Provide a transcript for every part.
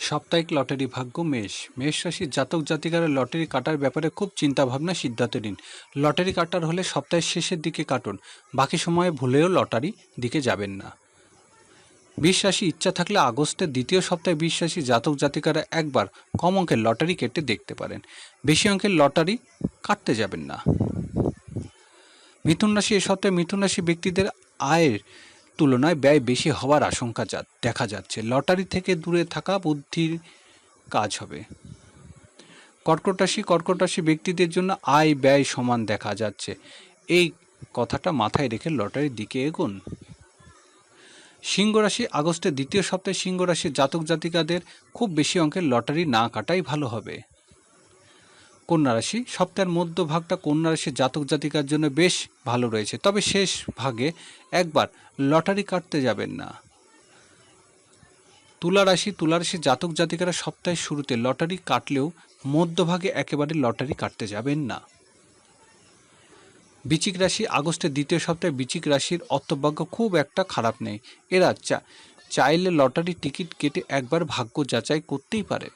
সাপ্তাহিক লটারি ভাগ্য মেষ। মেষ রাশির জাতক জাতিকারা লটারি কাটার ব্যাপারে খুব চিন্তা চিন্তাভাবনা সিদ্ধান্ত নিন লটারি কাটার হলে সপ্তাহের শেষের দিকে কাটুন, বাকি সময়ে ভুলেও লটারি দিকে যাবেন না। বিশ রাশি ইচ্ছা থাকলে আগস্টের দ্বিতীয় সপ্তাহে বিশ রাশি জাতক জাতিকারা একবার কম অঙ্কের লটারি কেটে দেখতে পারেন। বেশি অঙ্কের লটারি কাটতে যাবেন না। মিথুন রাশি, এ সপ্তাহে মিথুন রাশি ব্যক্তিদের আয়ের তুলনায় ব্যয় বেশি হওয়ার আশঙ্কা দেখা যাচ্ছে। লটারি থেকে দূরে থাকা বুদ্ধির কাজ হবে। কর্কট রাশি কর্কট রাশি ব্যক্তিদের জন্য আয় ব্যয় সমান দেখা যাচ্ছে। এই কথাটা মাথায় রেখে লটারির দিকে এগোন। সিংহ রাশি আগস্টের দ্বিতীয় সপ্তাহে সিংহ রাশির জাতক জাতিকাদের খুব বেশি অঙ্কের লটারি না কাটাই ভালো হবে। কন্যা রাশি। সপ্তাহের মধ্যভাগটা কন্যা রাশির জাতক জাতিকার জন্য বেশ ভালো রয়েছে। তবে শেষ ভাগে একবার লটারি কাটতে যাবেন না। তুলা রাশি, তুলা রাশির জাতক জাতিকারা সপ্তাহের শুরুতে লটারি কাটলেও মধ্যভাগে একেবারে লটারি কাটতে যাবেন না। বিচিক রাশি, আগস্টের দ্বিতীয় সপ্তাহে বিচিক রাশির অর্থভাগ্য খুব একটা খারাপ নেই। এরা চা, চাইলে লটারি টিকিট কেটে একবার ভাগ্য যাচাই করতেই পারে।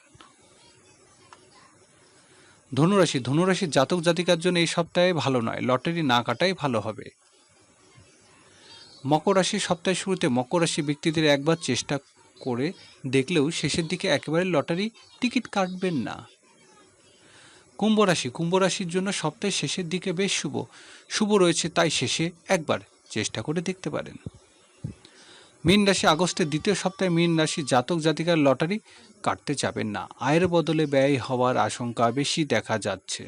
ধনুরাশি ধনুরাশির জাতক জাতিকার জন্য এই সপ্তাহে ভালো নয়। লটারি না কাটাই ভালো হবে। মকর রাশি সপ্তাহের শুরুতে মকর রাশি ব্যক্তিদের একবার চেষ্টা করে দেখলেও শেষের দিকে একেবারে লটারি টিকিট কাটবেন না। কুম্ভ রাশি, কুম্ভ রাশির জন্য সপ্তাহের শেষের দিকে বেশ শুভ। শুভ রয়েছে, তাই শেষে একবার চেষ্টা করে দেখতে পারেন। মীন রাশি আগস্টের দ্বিতীয় সপ্তাহে মীন রাশি জাতক জাতিকার লটারি কাটতে যাবেন না। আয়ের বদলে ব্যয় হওয়ার আশঙ্কা বেশি দেখা যাচ্ছে।